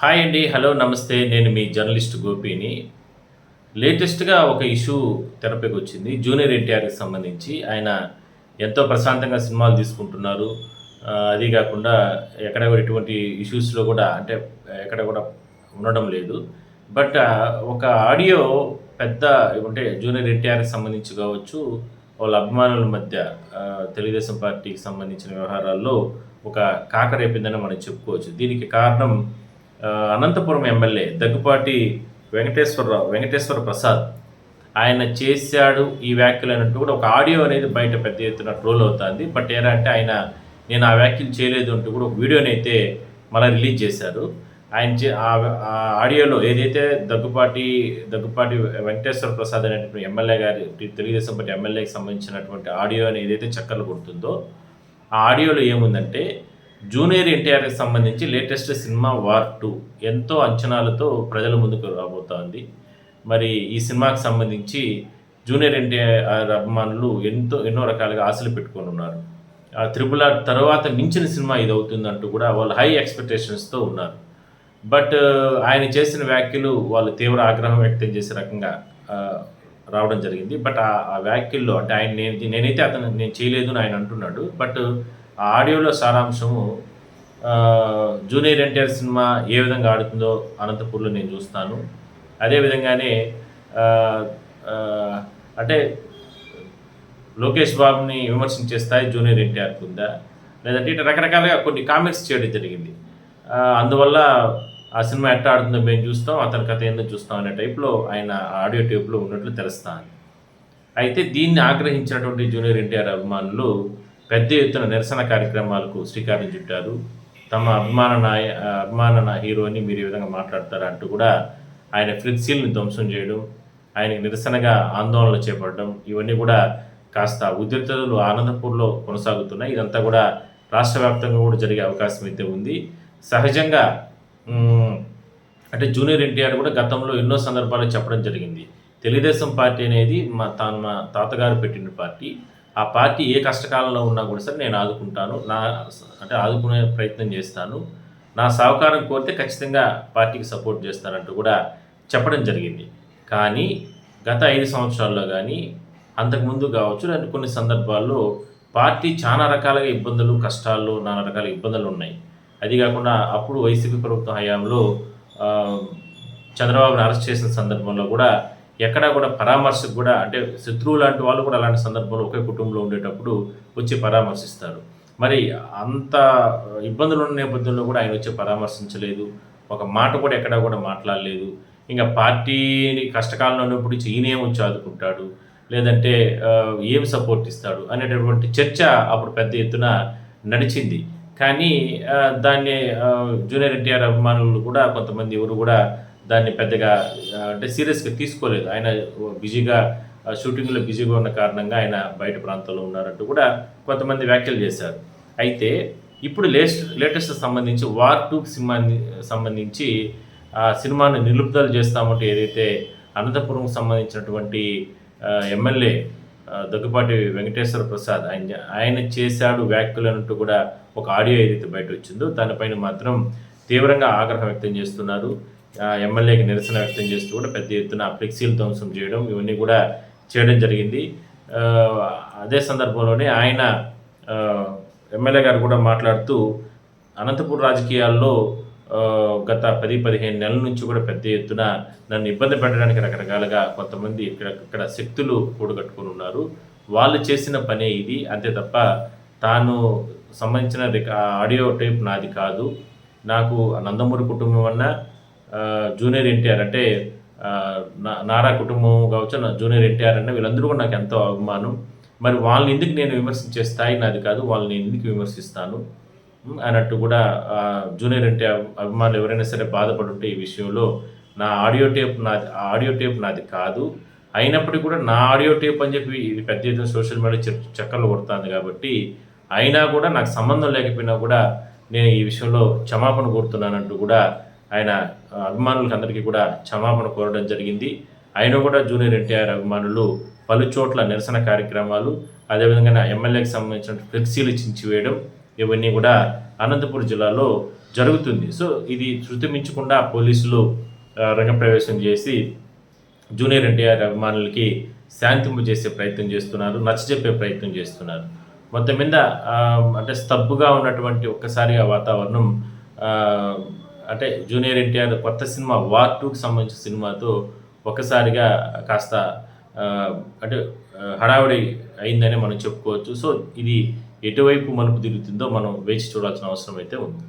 Hi అండి hello నమస్తే. నేను మీ జర్నలిస్ట్ గోపిని. లేటెస్ట్గా ఒక ఇష్యూ తెరపైకి వచ్చింది. జూనియర్ ఎన్టీఆర్కి సంబంధించి. ఆయన ఎంతో ప్రశాంతంగా సినిమాలు తీసుకుంటున్నారు. అది కాకుండా ఎక్కడ కూడా ఎటువంటి ఇష్యూస్లో కూడా అంటే ఎక్కడ కూడా ఉండడం లేదు. బట్ ఒక ఆడియో పెద్ద అంటే జూనియర్ ఎన్టీఆర్కి సంబంధించి కావచ్చు వాళ్ళ అభిమానుల మధ్య తెలుగుదేశం పార్టీకి సంబంధించిన వ్యవహారాల్లో ఒక కాకరేపిందని మనం చెప్పుకోవచ్చు. దీనికి కారణం అనంతపురం ఎమ్మెల్యే దగ్గుపాటి వెంకటేశ్వరరావు వెంకటేశ్వర ప్రసాద్ ఆయన చేశాడు ఈ వ్యాఖ్యలు అన్నట్టు కూడా ఒక ఆడియో అనేది బయట పెద్ద ఎత్తున ట్రోల్ అవుతుంది. బట్ ఏంటంటే అంటే ఆయన నేను ఆ వ్యాఖ్యలు చేయలేదు అంటూ కూడా ఒక వీడియోని అయితే మళ్ళీ రిలీజ్ చేశారు. ఆయన చే ఆ ఆ ఆడియోలో ఏదైతే దగ్గుపాటి దగ్గుపాటి వెంకటేశ్వర ప్రసాద్ అనేటువంటి ఎమ్మెల్యే గారి తెలుగుదేశం పార్టీ ఎమ్మెల్యేకి సంబంధించినటువంటి ఆడియో అని ఏదైతే చక్కర్లు కొడుతుందో ఆ ఆడియోలో ఏముందంటే జూనియర్ ఎన్టీఆర్కి సంబంధించి లేటెస్ట్ సినిమా వార్ టూ ఎంతో అంచనాలతో ప్రజల ముందుకు రాబోతోంది. మరి ఈ సినిమాకి సంబంధించి జూనియర్ ఎన్టీఆర్ అభిమానులు ఎంతో ఎన్నో రకాలుగా ఆశలు పెట్టుకొని ఉన్నారు. ఆ త్రిపుల్ ఆర్ తర్వాత మించిన సినిమా ఇది అవుతుందంటూ కూడా వాళ్ళు హై ఎక్స్పెక్టేషన్స్తో ఉన్నారు. బట్ ఆయన చేసిన వ్యాఖ్యలు వాళ్ళు తీవ్ర ఆగ్రహం వ్యక్తం చేసే రకంగా రావడం జరిగింది. బట్ ఆ ఆ వ్యాఖ్యల్లో అంటే ఆయన నేను నేనైతే అతను నేను చేయలేదు అని ఆయన అంటున్నాడు. బట్ ఆ ఆడియోలో సారాంశము జూనియర్ ఎన్టీఆర్ సినిమా ఏ విధంగా ఆడుతుందో అనంతపూర్లో నేను చూస్తాను. అదేవిధంగానే అంటే లోకేష్ బాబుని విమర్శించే స్థాయి జూనియర్ ఎన్టీఆర్కి ఉందా లేదంటే ఇట్లా రకరకాలుగా కొన్ని కామెంట్స్ చేయడం జరిగింది. అందువల్ల ఆ సినిమా ఎట్లా ఆడుతుందో మేము చూస్తాం అతని కథ ఏందో చూస్తాం అనే టైప్లో ఆయన ఆడియో టేప్లో ఉన్నట్లు తెలుస్తాను అయితే దీన్ని ఆగ్రహించినటువంటి జూనియర్ ఎన్టీఆర్ అభిమానులు పెద్ద ఎత్తున నిరసన కార్యక్రమాలకు శ్రీకారం చుట్టారు. తమ అభిమాన నాయ అభిమాన నా హీరోని మీరు ఈ విధంగా మాట్లాడతారా అంటూ కూడా ఆయన ఫ్లెక్సీలను ధ్వంసం చేయడం ఆయనకి నిరసనగా ఆందోళనలు చేపట్టడం ఇవన్నీ కూడా కాస్త ఉద్రిక్తతలు ఆనందపూర్లో కొనసాగుతున్నాయి. ఇదంతా కూడా రాష్ట్ర వ్యాప్తంగా కూడా జరిగే అవకాశం అయితే ఉంది. సహజంగా అంటే జూనియర్ ఎన్టీఆర్ కూడా గతంలో ఎన్నో సందర్భాలు చెప్పడం జరిగింది. తెలుగుదేశం పార్టీ అనేది మా తాను మా తాతగారు పెట్టిన పార్టీ. ఆ పార్టీ ఏ కష్టకాలంలో ఉన్నా కూడా సరే నేను ఆదుకుంటాను. నా అంటే ఆదుకునే ప్రయత్నం చేస్తాను. నా సహకారం కోరితే ఖచ్చితంగా పార్టీకి సపోర్ట్ చేస్తానంటూ కూడా చెప్పడం జరిగింది. కానీ గత ఐదు సంవత్సరాల్లో కానీ అంతకుముందు కావచ్చు లేదంటే కొన్ని సందర్భాల్లో పార్టీ చాలా రకాలుగా ఇబ్బందులు కష్టాలు నానా రకాల ఇబ్బందులు ఉన్నాయి. అది కాకుండా అప్పుడు వైసీపీ ప్రభుత్వం హయాంలో చంద్రబాబును చంద్రబాబుని అరెస్ట్ చేసిన సందర్భంలో కూడా ఎక్కడా కూడా పరామర్శకు కూడా అంటే శత్రువు లాంటి వాళ్ళు కూడా అలాంటి సందర్భంలో ఒకే కుటుంబంలో ఉండేటప్పుడు వచ్చి పరామర్శిస్తారు. మరి అంత ఇబ్బందులు ఉన్న నేపథ్యంలో కూడా ఆయన వచ్చి పరామర్శించలేదు. ఒక మాట కూడా ఎక్కడా కూడా మాట్లాడలేదు. ఇంకా పార్టీని కష్టకాలంలో ఉన్నప్పుడు ఇచ్చి ఈయన వచ్చి ఆదుకుంటాడు. లేదంటే ఏం సపోర్ట్ ఇస్తాడు అనేటటువంటి చర్చ అప్పుడు పెద్ద ఎత్తున నడిచింది. కానీ దాన్ని జూనియర్ ఎన్టీఆర్ అభిమానులు కూడా కొంతమంది ఎవరు కూడా దాన్ని పెద్దగా అంటే సీరియస్గా తీసుకోలేదు. ఆయన బిజీగా షూటింగ్లో బిజీగా ఉన్న కారణంగా ఆయన బయట ప్రాంతంలో ఉన్నారంటూ కూడా కొంతమంది వ్యాఖ్యలు చేశారు. అయితే ఇప్పుడు లేటెస్ట్ లేటెస్ట్ సంబంధించి వార్ టూ సినిమా సంబంధించి ఆ సినిమాను నిలుపుదల చేస్తామంటే ఏదైతే అనంతపురంకు సంబంధించినటువంటి ఎమ్మెల్యే దగ్గుపాటి వెంకటేశ్వర ప్రసాద్ ఆయన ఆయన చేశాడు వ్యాఖ్యలు అన్నట్టు కూడా ఒక ఆడియో ఏదైతే బయట వచ్చిందో దానిపైన మాత్రం తీవ్రంగా ఆగ్రహం వ్యక్తం చేస్తున్నారు. ఎమ్మెల్యేకి నిరసన వ్యక్తం చేస్తూ కూడా పెద్ద ఎత్తున ఫ్లెక్సీలు ధ్వంసం చేయడం ఇవన్నీ కూడా చేయడం జరిగింది. అదే సందర్భంలోనే ఆయన ఎమ్మెల్యే గారు కూడా మాట్లాడుతూ అనంతపూర్ రాజకీయాల్లో గత పది పదిహేను నెలల నుంచి కూడా పెద్ద ఎత్తున నన్ను ఇబ్బంది పెట్టడానికి రకరకాలుగా కొంతమంది ఇక్కడ ఇక్కడ శక్తులు కూడగట్టుకుని ఉన్నారు. వాళ్ళు చేసిన పనే ఇది. అంతే తప్ప తాను సంబంధించిన ఆడియో టేప్ నాది కాదు. నాకు నందమూరి కుటుంబం అన్నా జూనియర్ ఎన్టీఆర్ అంటే నా- నారా కుటుంబం కావచ్చు నా జూనియర్ ఎన్టీఆర్ అన్న వీళ్ళందరూ కూడా నాకు ఎంతో అభిమానం. మరి వాళ్ళని ఎందుకు నేను విమర్శించే స్థాయి నాది కాదు వాళ్ళని నేను ఎందుకు విమర్శిస్తాను? అన్నట్టు కూడా జూనియర్ ఎన్టీఆర్ అభిమానులు ఎవరైనా సరే బాధపడుంటే ఈ విషయంలో నా ఆడియో టేప్ నాది ఆడియో టేప్ నాది కాదు. అయినప్పటికీ కూడా నా ఆడియో టేప్ అని చెప్పి ఇది పెద్ద ఎత్తున సోషల్ మీడియా చక్కర్లు కొడుతుంది కాబట్టి అయినా కూడా నాకు సంబంధం లేకపోయినా కూడా నేను ఈ విషయంలో క్షమాపణ కోరుతున్నానంటూ కూడా ఆయన అభిమానులకు అందరికీ కూడా క్షమాపణ కోరడం జరిగింది. ఆయన కూడా జూనియర్ ఎన్టీఆర్ అభిమానులు పలు చోట్ల నిరసన కార్యక్రమాలు అదేవిధంగా ఎమ్మెల్యేకి సంబంధించిన ఫ్లెక్సీలు చించివేయడం ఇవన్నీ కూడా అనంతపురం జిల్లాలో జరుగుతుంది. సో ఇది శృతి మించకుండా పోలీసులు రంగప్రవేశం చేసి జూనియర్ ఎన్టీఆర్ అభిమానులకి శాంతింపు చేసే ప్రయత్నం చేస్తున్నారు నచ్చజెప్పే ప్రయత్నం చేస్తున్నారు. మొత్తం మీద అంటే స్తబ్బుగా ఉన్నటువంటి ఒక్కసారిగా వాతావరణం అంటే జూనియర్ ఎన్టీఆర్ కొత్త సినిమా వార్ టూకి సంబంధించిన సినిమాతో ఒక్కసారిగా కాస్త అంటే హడావిడి అయిందని మనం చెప్పుకోవచ్చు. సో ఇది ఎటువైపు మలుపు తిరుగుతుందో మనం వేచి చూడాల్సిన అవసరం అయితే ఉంది.